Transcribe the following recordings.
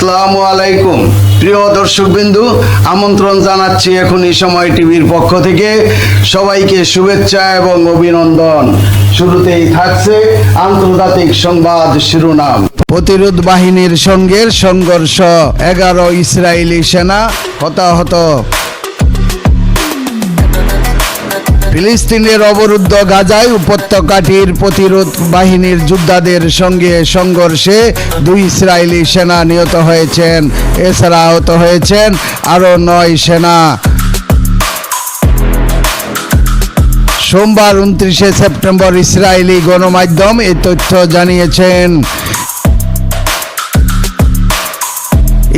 আসসালামু আলাইকুম। প্রিয় দর্শকবিন্দু, আমন্ত্রণ জানাচ্ছি এখন এই সময় টিভির পক্ষ থেকে। সবাইকে শুভেচ্ছা এবং অভিনন্দন। শুরুতেই থাকছে আন্তর্জাতিক সংবাদ শিরোনাম। প্রতিরোধ বাহিনীর সঙ্গে সংঘর্ষ, এগারো ইসরায়েলি সেনা হতাহত। ফিলিস্তিনের অবরুদ্ধ গাজায় উপত্যকাটির প্রতিরোধ বাহিনীর যোদ্ধাদের সঙ্গে সংঘর্ষে দুই ইসরায়েলি সেনা নিহত হয়েছেন। এছাড়া আহত হয়েছেন আরও নয় সেনা। সোমবার উনত্রিশে সেপ্টেম্বর ইসরায়েলি গণমাধ্যম এই তথ্য জানিয়েছেন।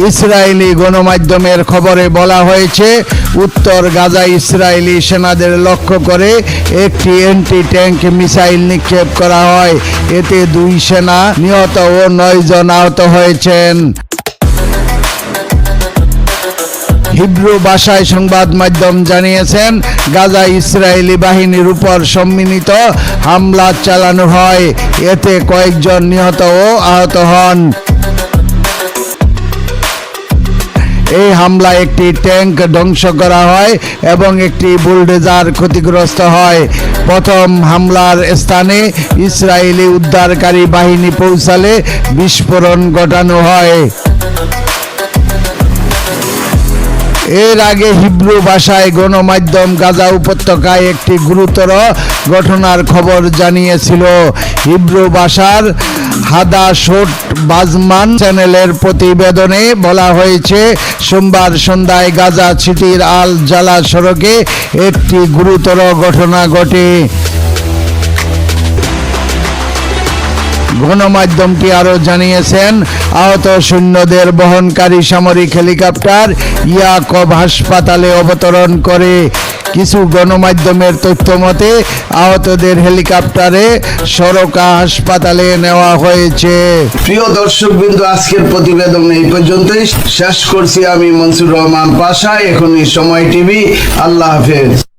ইসরায়েলি গণমাধ্যমের খবরে বলা হয়েছে, উত্তর গাজা ইসরায়েলি সেনাদের লক্ষ্য করে একটি অ্যান্টি ট্যাঙ্ক মিসাইল নিক্ষেপ করা হয়। এতে দুই সেনা নিহত ও নয় জন আহত হয়েছেন। হিব্রু ভাষায় সংবাদ মাধ্যম জানিয়েছেন, গাজা ইসরায়েলি বাহিনীর উপর সম্মিলিত হামলা চালানো হয়। এতে কয়েকজন নিহত ও আহত হন। এই হামলায় একটি ট্যাঙ্ক ধ্বংস করা হয় এবং একটি বুলডোজার ক্ষতিগ্রস্ত হয়। প্রথম হামলার স্থানে ইসরায়েলি উদ্ধারকারী বাহিনী পৌঁছালে বিস্ফোরণ ঘটানো হয়। এর আগে হিব্রু ভাষায় গণমাধ্যম গাজা উপত্যকায় একটি গুরুতর ঘটনার খবর জানিয়েছিল। হিব্রু ভাষার হাদা শোট বাজমান চ্যানেলের প্রতিবেদনে বলা হয়েছে, সোমবার সন্ধ্যায় গাজা ছিটির আল জালা সড়কে একটি গুরুতর ঘটনা ঘটে। গণমাধ্যমটি আরও জানিয়েছেন, আহত সৈন্যদের বহনকারী সামরিক হেলিকপ্টার ইয়াকব হাসপাতালে অবতরণ করে। কিছু গণমাধ্যমের তথ্য মতে, আহতদের হেলিকপ্টারে সরকা হাসপাতালে নেওয়া হয়েছে। প্রিয় দর্শক বিন্দু আজকের প্রতিবেদন এই পর্যন্তই। শেষ করছি আমি মনসুর রহমান পাশা। এখনই সময় টিভি। আল্লাহ হাফেজ।